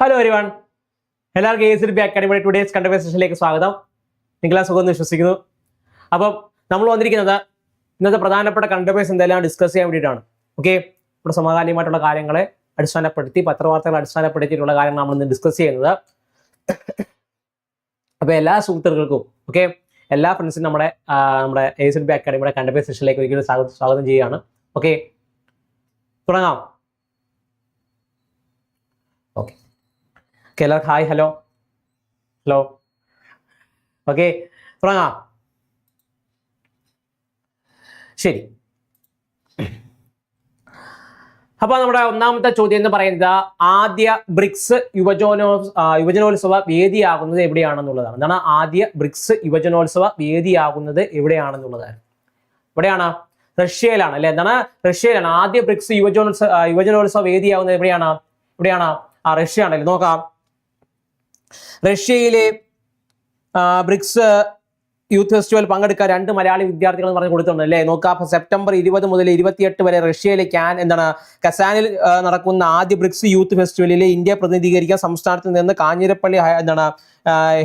Hello everyone എല്ലാവർക്കും A C B അക്കാഡമിയുടെ today's കണ്ടവേഴ്സേഷനിലേക്ക് സ്വാഗതം. നിങ്ങളാ സുഖം വിശ്വസിക്കുന്നു. അപ്പം നമ്മൾ വന്നിരിക്കുന്നത് ഇന്നത്തെ പ്രധാനപ്പെട്ട കണ്ടവേഴ്സ് എന്തെല്ലാം ഡിസ്കസ് ചെയ്യാൻ വേണ്ടിയിട്ടാണ്. ഓക്കെ നമ്മുടെ സമകാലീയമായിട്ടുള്ള കാര്യങ്ങളെ അടിസ്ഥാനപ്പെടുത്തി പത്രവാർത്തകൾ അടിസ്ഥാനപ്പെടുത്തിയിട്ടുള്ള കാര്യങ്ങൾ നമ്മൾ ഇന്ന് ഡിസ്കസ് ചെയ്യുന്നത്. അപ്പോൾ എല്ലാ സുഹൃത്തുക്കൾക്കും ഓക്കെ എല്ലാ ഫ്രണ്ട്സിനും നമ്മുടെ നമ്മുടെ എ സി ബി അക്കാഡമിയുടെ കണ്ടവേഴ്സ് സെഷനിലേക്ക് ഒരിക്കലും സ്വാഗതം സ്വാഗതം ചെയ്യുകയാണ്. ഓക്കെ തുടങ്ങാം. Okay okay hi hello. Hello. Okay തുടങ്ങാം. ശരി. അപ്പോൾ നമ്മുടെ ഒന്നാമത്തെ ചോദ്യം എന്ന് പറയുന്നത് ആദ്യ ബ്രിക്സ് യുവജനോ യുവജനോത്സവ വേദിയാകുന്നത് എവിടെയാണെന്നുള്ളതാണ്. എന്താണ് ആദ്യ ബ്രിക്സ് യുവജനോത്സവ വേദിയാകുന്നത് എവിടെയാണെന്നുള്ളതാണ് എവിടെയാണ്? റഷ്യയിലാണ് അല്ലെ? എന്താണ്? റഷ്യയിലാണ്. ആദ്യ ബ്രിക്സ് യുവജനോത്സവ യുവജനോത്സവ വേദിയാകുന്നത് എവിടെയാണ്? എവിടെയാണ്? ആ റഷ്യ ആണല്ലേ നോക്കാം. റഷ്യയിലെ ബ്രിക്സ് യൂത്ത് ഫെസ്റ്റിവൽ പങ്കെടുക്കാൻ രണ്ട് മലയാളി വിദ്യാർത്ഥികൾ എന്ന് പറഞ്ഞ് കൊടുത്തിട്ടുണ്ട് അല്ലേ? നോക്കാം സെപ്റ്റംബർ ഇരുപത് മുതൽ ഇരുപത്തിയെട്ട് വരെ റഷ്യയിലെ ക്യാൻ എന്താണ് കസാനിൽ നടക്കുന്ന ആദ്യ ബ്രിക്സ് യൂത്ത് ഫെസ്റ്റിവലിൽ ഇന്ത്യ പ്രതിനിധീകരിക്കാൻ സംസ്ഥാനത്ത് നിന്ന് കാഞ്ഞിരപ്പള്ളി എന്താണ്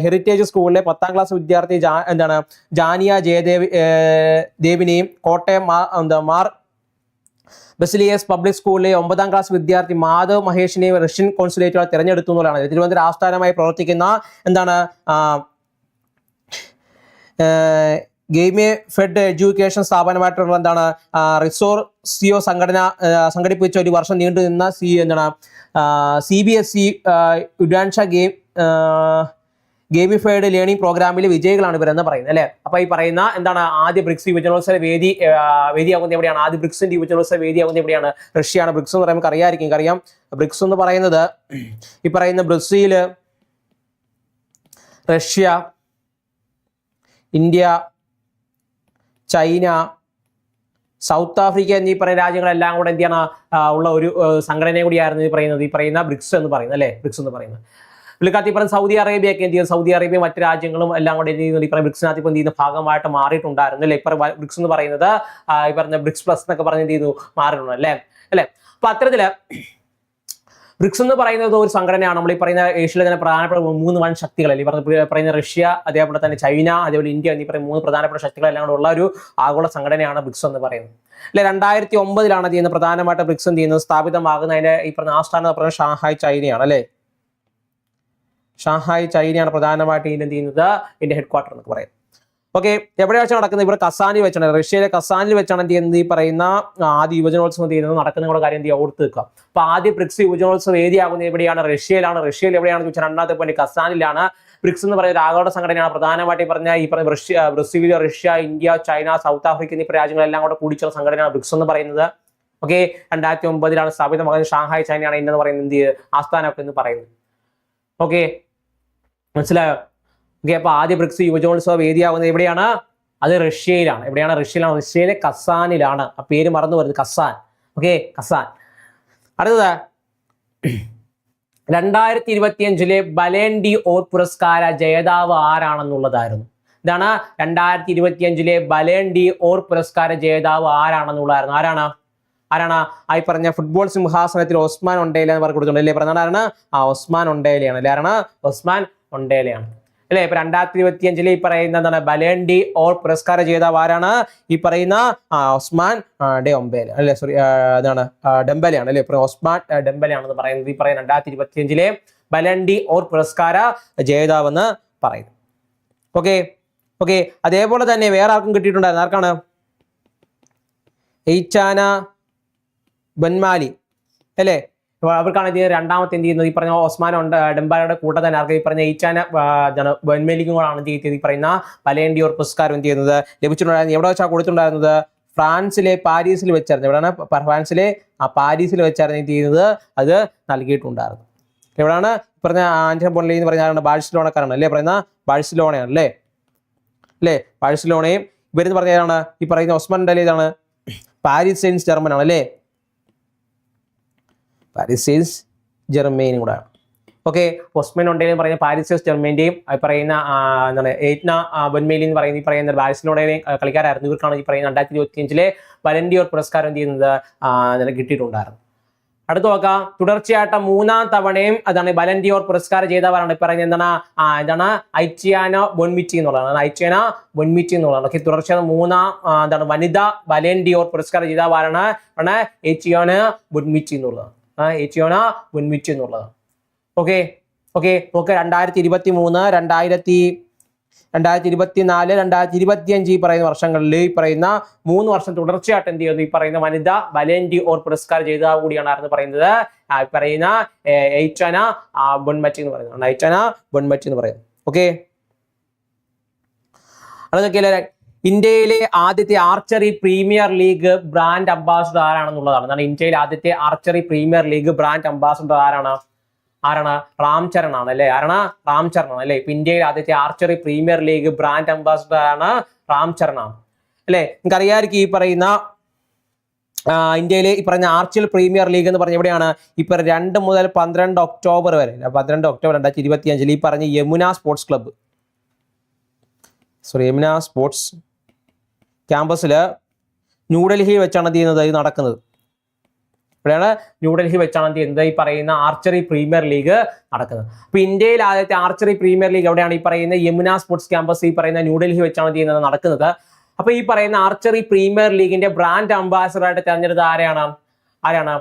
ഹെറിറ്റേജ് സ്കൂളിലെ പത്താം ക്ലാസ് വിദ്യാർത്ഥി എന്താണ് ജാനിയ ജയദേവ് ദേവിനെയും കോട്ടയം എന്താ മാർ ബസിലിയസ് പബ്ലിക് സ്കൂളിലെ ഒമ്പതാം ക്ലാസ് വിദ്യാർത്ഥി മാധവ് മഹേഷിനെയും റഷ്യൻ കോൺസുലേറ്റുകൾ തിരഞ്ഞെടുത്തു എന്നുള്ളതാണ്. തിരുവനന്തപുരം ആസ്ഥാനമായി പ്രവർത്തിക്കുന്ന എന്താണ് ഗെയിമേ ഫെഡ് എഡ്യൂക്കേഷൻ സ്ഥാപനമായിട്ടുള്ള എന്താണ് റിസോർ സിഒ സംഘടന സംഘടിപ്പിച്ച ഒരു വർഷം നീണ്ടു നിന്ന സി എന്താണ് സി ബി എസ് ഇ ഉഡാൻഷ ഗെയിം ഗെയിമിഫൈഡ് ലേണിംഗ് പ്രോഗ്രാമിലെ വിജയികളാണ് ഇവരെന്ന് പറയുന്നത് അല്ലേ? അപ്പോൾ ഈ പറയുന്ന എന്താണ് ആദ്യ ബ്രിക്സ് യുവജനോത്സവ വേദി വേദി വേദിയാകുന്നത് എവിടെയാണ്? ആദ്യ ബ്രിക്സിന്റെ യുവജനോത്സവ വേദിയാകുന്നത് എവിടെയാണ്? റഷ്യയാണ് ബ്രിക്സ് എന്ന് പറയുമ്പോൾ അറിയാമായിരിക്കും അറിയാം ബ്രിക്സ് എന്ന് പറയുന്നത് ഈ പറയുന്ന Brazil Russia India China South Africa എന്നീ പറയുന്ന രാജ്യങ്ങളെല്ലാം കൂടെ എന്ത് ചെയ്യണം? ഉള്ള ഒരു സംഘടന സംഘടനയും കൂടിയായിരുന്നു ഈ പറയുന്നത് ഈ പറയുന്ന ബ്രിക്സ് എന്ന് പറയുന്നത് അല്ലേ? ബ്രിക്സ് എന്ന് പറയുന്നത്. പുള്ളിക്കാലത്ത് പറഞ്ഞ സൗദി അറേബ്യ ഒക്കെ എന്ത് ചെയ്യുന്നത് സൗദി അറേബ്യ മറ്റു രാജ്യങ്ങളും എല്ലാം കൂടെ എന്ത് ചെയ്യുന്നത് ഈ ബ്രിക്സിനകത്ത് എന്ത് ചെയ്യുന്ന? ഭാഗമായിട്ട് മാറിയിട്ടുണ്ടായിരുന്നു അല്ലേ? ഇപ്പം ബ്രിക്സ് എന്ന് പറയുന്നത് ഈ പറഞ്ഞ ബ്രിക്സ് പ്ലസ് എന്നൊക്കെ പറഞ്ഞ് എന്ത് ചെയ്തു മാറിയിട്ടുണ്ട് അല്ലേ? അല്ലേ? അപ്പൊ അത്തരത്തിൽ ബ്രിക്സ് എന്ന് പറയുന്നത് ഒരു സംഘടനയാണ്. നമ്മൾ ഈ പറയുന്ന ഏഷ്യയിലെ തന്നെ പ്രധാനപ്പെട്ട മൂന്ന് വൻ ശക്തികളല്ലേ പറഞ്ഞ പറയുന്ന റഷ്യ അതേപോലെ തന്നെ ചൈന അതേപോലെ ഇന്ത്യ എന്നീ പറയുന്ന മൂന്ന് പ്രധാനപ്പെട്ട ശക്തികളെല്ലാം കൂടെ ഉള്ള ഒരു ആഗോള സംഘടനയാണ് ബ്രിക്സ് എന്ന് പറയുന്നത്. അല്ലെ? രണ്ടായിരത്തി ഒമ്പതിലാണ് ചെയ്യുന്നത്? പ്രധാനമായിട്ട് ബ്രിക്സ് എന്ത് ചെയ്യുന്നത്? സ്ഥാപിതമാകുന്നതിന്റെ ഈ പറഞ്ഞ ആസ്ഥാനം പറയുന്നത് ഷാങ്ഹായ് ചൈനയാണ് അല്ലേ? ഷാങ്ഹായ് ചൈനയാണ് പ്രധാനമായിട്ട് ഇതിന്റെ എന്ത് ചെയ്യുന്നത്? ഇതിന്റെ ഹെഡ് ക്വാർട്ടർ എന്നൊക്കെ പറയും ഓക്കെ എവിടെ വെച്ചാണ് നടക്കുന്നത്? ഇവിടെ കസാനിൽ വെച്ചാണ്. റഷ്യയിലെ കസാനിൽ വെച്ചാണ് എന്ത് ചെയ്യുന്നത്? ഈ പറയുന്ന ആദ്യ യുവജനോത്സവം എന്ത് ചെയ്യുന്നത്? നടക്കുന്ന കാര്യം എന്ത് ഓർത്ത് വെക്കുക. അപ്പൊ ആദ്യ ബ്രിക്സ് യുവജനോത്സവം ഏരിയാകുന്നത് എവിടെയാണ്? റഷ്യയിലാണ്. റഷ്യയിൽ എവിടെയാണെന്ന് ചോദിച്ചാൽ രണ്ടാമത്തെ പോയിന്റ് കസാനിലാണ്. ബ്രിക്സ് എന്ന് പറയുന്ന ഒരു ആഗോള സംഘടനയാണ് പ്രധാനമായിട്ട് പറഞ്ഞ ഈ പറഞ്ഞ Russia Brazil Russia India China South Africa എന്നീ രാജ്യങ്ങളെല്ലാം കൂടെ കൂടിച്ചുള്ള സംഘടനയാണ് ബ്രിക്സ് എന്ന് പറയുന്നത്. ഓക്കെ രണ്ടായിരത്തി ഒമ്പതിലാണ് സ്ഥാപിതമാകുന്നത്. ഷാങ്ഹായ് ചൈനയാണ് ഇന്നെന്ന് പറയുന്നത് എന്ത് ആസ്ഥാനമൊക്കെ എന്ന് പറയുന്നത്. ഓക്കെ മനസ്സിലായോ? ഓക്കെ അപ്പൊ ആദ്യ ബ്രിക്സ് യുവജോത്സവ വേദിയാവുന്നത് എവിടെയാണ്? അത് റഷ്യയിലാണ്. എവിടെയാണ് റഷ്യയിലാണ്? റഷ്യയിലെ കസാനിലാണ്. ആ പേര് മറന്നു വരുന്നത് കസാൻ. Okay Kazan. അടുത്തത്. രണ്ടായിരത്തി ഇരുപത്തിയഞ്ചിലെ ബലേൻഡി ഓർ പുരസ്കാര ജേതാവ് ആരാണെന്നുള്ളതായിരുന്നു. ഇതാണ് രണ്ടായിരത്തി ഇരുപത്തിയഞ്ചിലെ ബലേൻഡി ഓർ പുരസ്കാര ജേതാവ് ആരാണെന്നുള്ളതായിരുന്നു. ആരാണ്? ആരാണ്? ആയി പറഞ്ഞ ഫുട്ബോൾ സിംഹാസനത്തിൽ ഒസ്മാൻ ഒണ്ടേല എന്ന് പറഞ്ഞു കൊടുത്തിട്ടുണ്ട്. അല്ലേ? ആരാണ്? ആ ഒസ്മാൻ ഒണ്ടേലയാണ് അല്ലേ? ആരാണ്? ഒസ്മാൻ ഒണ്ടേലയാണ് അല്ലെ? ഇപ്പൊ രണ്ടായിരത്തി ഇരുപത്തി അഞ്ചിലെ ഈ പറയുന്ന എന്താണ്? ബലേണ്ടി ഓർ പുരസ്കാര ജേതാവ് ആരാണ്? ഈ പറയുന്ന ഒസ്മാൻ ഡെ ഒമ്പേല. അല്ലെ? സോറി അതാണ് ഡെമ്പലയാണ്. അല്ലെ? ഒസ്മാൻ ഡെമ്പലയാണെന്ന് പറയുന്നത് ഈ പറയുന്ന രണ്ടായിരത്തി ഇരുപത്തി അഞ്ചിലെ ബലണ്ടി ഓർ പുരസ്കാര ജേതാവ് എന്ന് പറയുന്നു. ഓക്കെ? ഓക്കെ? അതേപോലെ തന്നെ വേറെ ആർക്കും കിട്ടിയിട്ടുണ്ടായിരുന്നു? ആർക്കാണ്? എയ്ച്ചാന ബൻമാലി അല്ലേ? അവർക്കാണ് ഇതിന് രണ്ടാമത്തെ എന്ത് ചെയ്യുന്നത്? ഈ പറഞ്ഞ ഓസ്മാൻ ഉണ്ട് ഡെമ്പാലയുടെ കൂട്ടം തന്നെ ആർക്ക് ഈ പറഞ്ഞ ഈച്ചാന ബൻമേലിക്കും കൂടാണ് എന്ത് ചെയ്യുന്നത് ഈ പറയുന്ന പലേണ്ടിയോർ പുരസ്കാരം എന്ത് ചെയ്യുന്നത്? ലഭിച്ചിട്ടുണ്ടായിരുന്നു എവിടെ വെച്ചാണ് കൊടുത്തിട്ടുണ്ടായിരുന്നത്? ഫ്രാൻസിലെ പാരീസിൽ വെച്ചായിരുന്നു. എവിടെയാണ്? ഫ്രാൻസിലെ ആ പാരീസിൽ വെച്ചായിരുന്നു എന്ത് ചെയ്യുന്നത്? അത് നൽകിയിട്ടുണ്ടായിരുന്നു. എവിടെയാണ്? പറഞ്ഞ ആന്റൻ പൊള്ളി എന്ന് പറഞ്ഞ ആരാണ്? ബാഴ്സലോണക്കാരാണ്. അല്ലേ? പറയുന്ന ബാഴ്സലോണയാണ്. അല്ലേ? അല്ലേ? ബാഴ്സലോണയും ഇവരെന്ന് പറഞ്ഞ ആരാണ്? ഈ പറയുന്ന ഒസ്മാൻ ഡലി ഇതാണ് പാരീസ് സെയിൻസ് ജർമ്മൻ ആണ് അല്ലേ? പാരീസ് സെയിൻസ് ജർമ്മനിയും കൂടെ. ഓക്കെ ഒസ്മൻ ഉണ്ടെന്ന് പറയുന്ന പാരീസ് ജർമ്മനിയുടെയും ഈ പറയുന്ന എന്താണ് എയ്റ്റ്ന ബൊൻമേലി എന്ന് പറയുന്ന ഈ പറയുന്ന ബാഴ്സലോണയുടെയും ആ, കളിക്കാരായിരുന്നു. ഇവർക്കാണ് ഈ പറയുന്ന രണ്ടായിരത്തി ഇരുപത്തി അഞ്ചിലെ വലന്റിയോർ പുരസ്കാരം എന്ത് ചെയ്യുന്നത്? കിട്ടിയിട്ടുണ്ടായിരുന്നു അടുത്ത് നോക്കാം. തുടർച്ചയായിട്ട് മൂന്നാം തവണയും അതാണ് ബലന്റിയോർ പുരസ്കാരം ചെയ്തവരാണ് പറയുന്നത് എന്താണ് എന്താണ് ഐച്ചിയാന ബൊൻമിറ്റി എന്നുള്ളതാണ്. ഐച്ചിയാന ബൊൻമിറ്റി എന്നുള്ളതാണ്. ഓക്കെ തുടർച്ചയായ മൂന്നാം എന്താണ് വനിതാ ബലന്റിയോർ പുരസ്കാരം ചെയ്തവരാണ് ആണ് ബൊൻമിറ്റി എന്നുള്ളത്. ആ ബൊൻമിറ്റി എന്നുള്ളത്. ഓക്കെ ഓക്കെ ഓക്കെ രണ്ടായിരത്തി ഇരുപത്തി മൂന്ന് രണ്ടായിരത്തി രണ്ടായിരത്തി ഇരുപത്തി നാല് രണ്ടായിരത്തി ഇരുപത്തി അഞ്ച് ഈ പറയുന്ന വർഷങ്ങളിൽ ഈ പറയുന്ന മൂന്ന് വർഷം തുടർച്ചയായിട്ട് എന്ത് ചെയ്യുന്നു ഈ പറയുന്ന വനിത ബലേൻഡി ഓർ പുരസ്കാരം ചെയ്ത കൂടിയാണ് ആരെന്ന് പറയുന്നത് പറയുന്ന എയ്റ്റന ബൊൺമറ്റി എന്ന് പറയുന്നത്. എയ്റ്റന ബൊൺമറ്റി എന്ന് പറയുന്നത്. ഓക്കെ അതൊക്കെ ഇന്ത്യയിലെ ആദ്യത്തെ archery premier league brand ambassador ആരാണെന്നുള്ളതാണ്. എന്താണ് ഇന്ത്യയിലെ ആദ്യത്തെ archery premier league brand ambassador ആരാണ്? ആരാണ്? റാം ആണ് അല്ലെ? ആരാണ്? റാം ആണ് അല്ലെ? ഇപ്പൊ ഇന്ത്യയിലെ ആദ്യത്തെ archery premier league brand ambassador ആണ് റാം ചരൺ ആണ് അല്ലെ? നിങ്ങൾക്ക് അറിയാമായിരിക്കും ഈ പറയുന്ന ഇന്ത്യയിലെ ഈ പറഞ്ഞ ആർച്ചൽ പ്രീമിയർ ലീഗ് എന്ന് പറഞ്ഞ എവിടെയാണ്? ഇപ്പൊ രണ്ട് മുതൽ പന്ത്രണ്ട് ഒക്ടോബർ വരെ പന്ത്രണ്ട് ഒക്ടോബർ രണ്ടായിരത്തി ഇരുപത്തി അഞ്ചിൽ ഈ പറഞ്ഞ Yamuna sports club. Sorry Yamuna sports ക്യാമ്പസിൽ ന്യൂഡൽഹി വെച്ചാണ് എന്ത് ചെയ്യുന്നത്? ഇത് നടക്കുന്നത്. ഇവിടെയാണ് ന്യൂഡൽഹി വെച്ചാണ് എന്ത് ചെയ്യുന്നത്? ഈ പറയുന്ന ആർച്ചറി പ്രീമിയർ ലീഗ് നടക്കുന്നത്. അപ്പൊ ഇന്ത്യയിൽ ആദ്യത്തെ ആർച്ചറി പ്രീമിയർ ലീഗ് എവിടെയാണ് ഈ പറയുന്ന യമുന സ്പോർട്സ് ക്യാമ്പസ് ഈ പറയുന്ന ന്യൂഡൽഹി വെച്ചാണ് എന്ത് ചെയ്യുന്നത്? നടക്കുന്നത്. അപ്പൊ ഈ പറയുന്ന ആർച്ചറി പ്രീമിയർ ലീഗിന്റെ ബ്രാൻഡ് അംബാസഡർ ആയിട്ട് തെരഞ്ഞെടുത്ത ആരെയാണ്? ആരാണ്?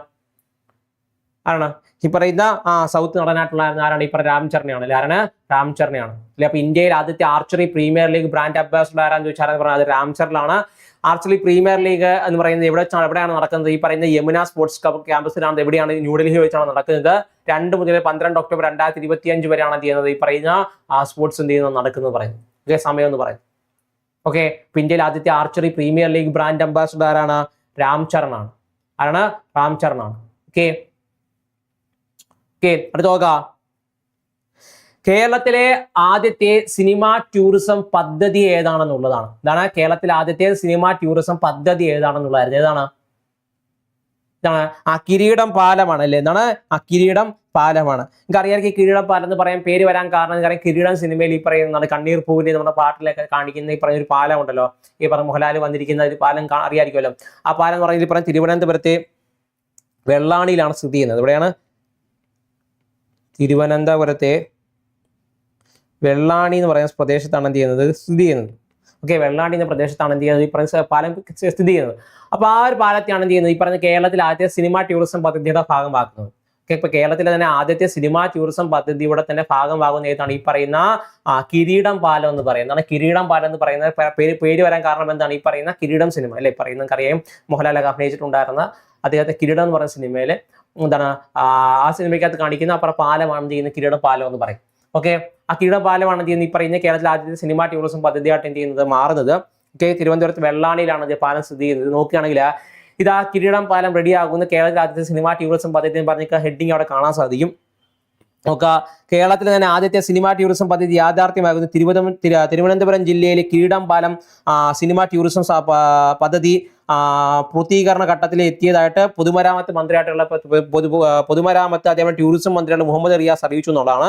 ആരാണ്? ഈ പറയുന്ന ആ സൗത്ത് നടനായിട്ടുള്ള ആരാണ്? ഈ പറയുന്ന രാംചരണയാണ് അല്ലെ? ആരാണ്? രാംചരണയാണ് അല്ലെ? അപ്പൊ ഇന്ത്യയിൽ ആദ്യത്തെ archery premier league brand ambassador ആരാന്ന് ചോദിച്ചാൽ പറഞ്ഞത് രാംചരണിലാണ് ആർച്ചറി പ്രീമിയർ ലീഗ് എന്ന് പറയുന്നത് എവിടെ വെച്ചാണ്? എവിടെയാണ് നടക്കുന്നത്? ഈ പറയുന്ന യമുന സ്പോർട്സ് ക്ലബ് ക്യാമ്പസിലാണ് എവിടെയാണ്? ന്യൂഡൽഹി വെച്ചാണ് നടക്കുന്നത്. രണ്ട് മുതൽ പന്ത്രണ്ട് ഒക്ടോബർ രണ്ടായിരത്തി ഇരുപത്തി അഞ്ച് വരെയാണ് എന്ത് ചെയ്യുന്നത്? ഈ പറയുന്ന സ്പോർട്സ് എന്ത് ചെയ്യുന്നത്? നടക്കുന്നത് പറയുന്നത്. ഓക്കെ? സമയം എന്ന് പറയുന്നത് ഓക്കെ? ഇന്ത്യയിൽ ആദ്യത്തെ archery premier league brand ambassador ആരാണ്? രാം ചരൺ ആണ് ആരാണ്? രാം ഓക്കെ? ഓക്കെ അടുത്ത നോക്കാം. കേരളത്തിലെ ആദ്യത്തെ സിനിമ ടൂറിസം പദ്ധതി ഏതാണെന്നുള്ളതാണ്. ഇതാണ് കേരളത്തിലെ ആദ്യത്തെ സിനിമ ടൂറിസം പദ്ധതി ഏതാണെന്നുള്ളതായിരുന്നു. ഏതാണ്? ഇതാണ് ആ കിരീടം പാലമാണ് അല്ലേ? എന്താണ്? ആ കിരീടം പാലമാണ്. അറിയാം ഈ കിരീടം പാലം എന്ന് പറയാൻ പേര് വരാൻ കാരണം കാരണം കിരീടം സിനിമയിൽ ഈ പറയുന്നതാണ് കണ്ണീർ പൂവിലെ നമ്മുടെ പാട്ടിലൊക്കെ കാണിക്കുന്ന ഈ പറയുന്ന ഒരു പാലം ഉണ്ടല്ലോ ഈ പറഞ്ഞ മോഹൻലാൽ വന്നിരിക്കുന്ന ഒരു പാലം അറിയാമായിരിക്കുമല്ലോ. ആ പാലം എന്ന് പറയുന്നത് ഈ പറഞ്ഞ തിരുവനന്തപുരത്തെ വെള്ളാണിയിലാണ് സ്ഥിതി ചെയ്യുന്നത്. എവിടെയാണ് തിരുവനന്തപുരത്തെ വെള്ളാണി എന്ന് പറയുന്ന പ്രദേശത്താണ് എന്ത് ചെയ്യുന്നത്? സ്ഥിതി ചെയ്യുന്നത്. ഓക്കെ വെള്ളാണി എന്ന പ്രദേശത്താണ് എന്ത് ചെയ്യുന്നത്? ഈ പറയുന്ന പാലം സ്ഥിതി ചെയ്യുന്നത്. അപ്പോൾ ആ ഒരു പാലത്തെയാണ് എന്ത് ചെയ്യുന്നത്? ഈ പറഞ്ഞ കേരളത്തിൽ ആദ്യത്തെ സിനിമ ടൂറിസം പദ്ധതിയുടെ ഭാഗമാക്കുന്നത്. ഓക്കെ ഇപ്പൊ കേരളത്തിലെ തന്നെ ആദ്യത്തെ സിനിമ ടൂറിസം പദ്ധതിയുടെ തന്നെ ഭാഗമാകുന്ന ഏതാണ്? ഈ പറയുന്ന കിരീടം പാലം എന്ന് പറയുന്നത്. എന്താണ്? കിരീടം പാലം എന്ന് പറയുന്ന പേര് പേര് വരാൻ കാരണം എന്താണ്? ഈ പറയുന്ന കിരീടം സിനിമ അല്ലെ? പറയുന്ന നമുക്കറിയാം മോഹൻലാലൊക്കെ അഭിനയിച്ചിട്ടുണ്ടായിരുന്ന അദ്ദേഹത്തെ കിരീടം എന്ന് പറയുന്ന സിനിമയിൽ എന്താണ് ആ സിനിമയ്ക്കകത്ത് കാണിക്കുന്ന അപ്പുറം പാലമാണ് എന്ത് ചെയ്യുന്നത് കിരീടം പാലം എന്ന് പറയും. ഓക്കെ ആ കിരീട പാലമാണ് ചെയ്യുന്നത് ഈ പറയുന്ന കേരളത്തിലെ ആദ്യത്തെ സിനിമ ടൂറിസം പദ്ധതിയായിട്ട് എന്ത് ചെയ്യുന്നത് മാറുന്നത്. ഓക്കെ തിരുവനന്തപുരത്ത് വെള്ളാണിയിലാണ് ഇത് പാലം സ്ഥിതി ചെയ്യുന്നത്. നോക്കുകയാണെങ്കിൽ ഇത് ആ കിരീടം പാലം റെഡിയാകുന്ന കേരളത്തിലെ ആദ്യത്തെ സിനിമ ടൂറിസം പദ്ധതി എന്ന് പറഞ്ഞ ഹെഡിങ് അവിടെ കാണാൻ സാധിക്കും. നോക്കുക കേരളത്തിലെ തന്നെ ആദ്യത്തെ സിനിമ ടൂറിസം പദ്ധതി യാഥാർത്ഥ്യമാകുന്ന തിരുവനന്തപുരം തിരുവനന്തപുരം ജില്ലയിലെ കിരീടം പാലം സിനിമാ ടൂറിസം പദ്ധതി പൂർത്തീകരണ ഘട്ടത്തിൽ എത്തിയതായിട്ട് പൊതുമരാമത്ത് മന്ത്രിയായിട്ടുള്ള പൊതു പൊതുമരാമത്ത് അതേപോലെ ടൂറിസം മന്ത്രിയായിട്ട് മുഹമ്മദ് റിയാസ് അറിയിച്ചു എന്നുള്ളതാണ്.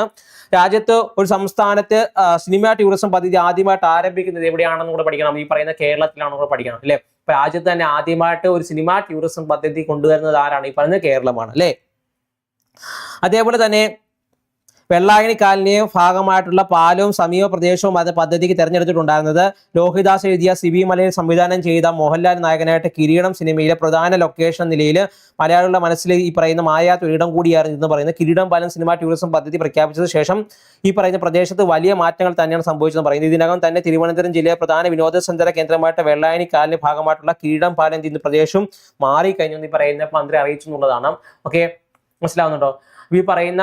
രാജ്യത്ത് ഒരു സംസ്ഥാനത്ത് സിനിമ ടൂറിസം പദ്ധതി ആദ്യമായിട്ട് ആരംഭിക്കുന്നത് എവിടെയാണെന്ന് കൂടെ പഠിക്കണം. ഈ പറയുന്ന കേരളത്തിലാണ് കൂടെ പഠിക്കണം അല്ലെ? അപ്പൊ രാജ്യത്ത് തന്നെ ആദ്യമായിട്ട് ഒരു സിനിമ ടൂറിസം പദ്ധതി കൊണ്ടുവരുന്നത് ആരാണ്? ഈ പറയുന്നത് കേരളമാണ് അല്ലെ? അതേപോലെ തന്നെ വെള്ളായണിക്കാലിന്റെയും ഭാഗമായിട്ടുള്ള പാലവും സമീപ പ്രദേശവും അത് പദ്ധതിക്ക് തെരഞ്ഞെടുത്തിട്ടുണ്ടായിരുന്നത്. ലോഹിദാസ് എഴുതിയ സിബി മലയിൽ സംവിധാനം ചെയ്ത മോഹൻലാൽ നായകനായിട്ട് കിരീടം സിനിമയിലെ പ്രധാന ലൊക്കേഷൻ നിലയിൽ മലയാളികളുടെ മനസ്സിൽ ഈ പറയുന്ന മായാത്ത ഒരു ഇടം കൂടിയായിരുന്നു എന്ന് പറയുന്നത്. കിരീടം പാലം സിനിമ ടൂറിസം പദ്ധതി പ്രഖ്യാപിച്ചത് ശേഷം ഈ പറയുന്ന പ്രദേശത്ത് വലിയ മാറ്റങ്ങൾ തന്നെയാണ് സംഭവിച്ചതെന്ന് പറയുന്നത് ഇതിനകം തന്നെ തിരുവനന്തപുരം ജില്ലയിലെ പ്രധാന വിനോദസഞ്ചാര കേന്ദ്രമായിട്ട് വെള്ളായണി കാലിന് ഭാഗമായിട്ടുള്ള കിരീടം പാലം ചെയ്യുന്ന പ്രദേശം മാറിക്കഴിഞ്ഞു എന്ന് പറയുന്ന മന്ത്രി അറിയിച്ചു എന്നുള്ളതാണ്. ഓക്കെ മനസ്സിലാവുന്നുണ്ടോ? ഈ പറയുന്ന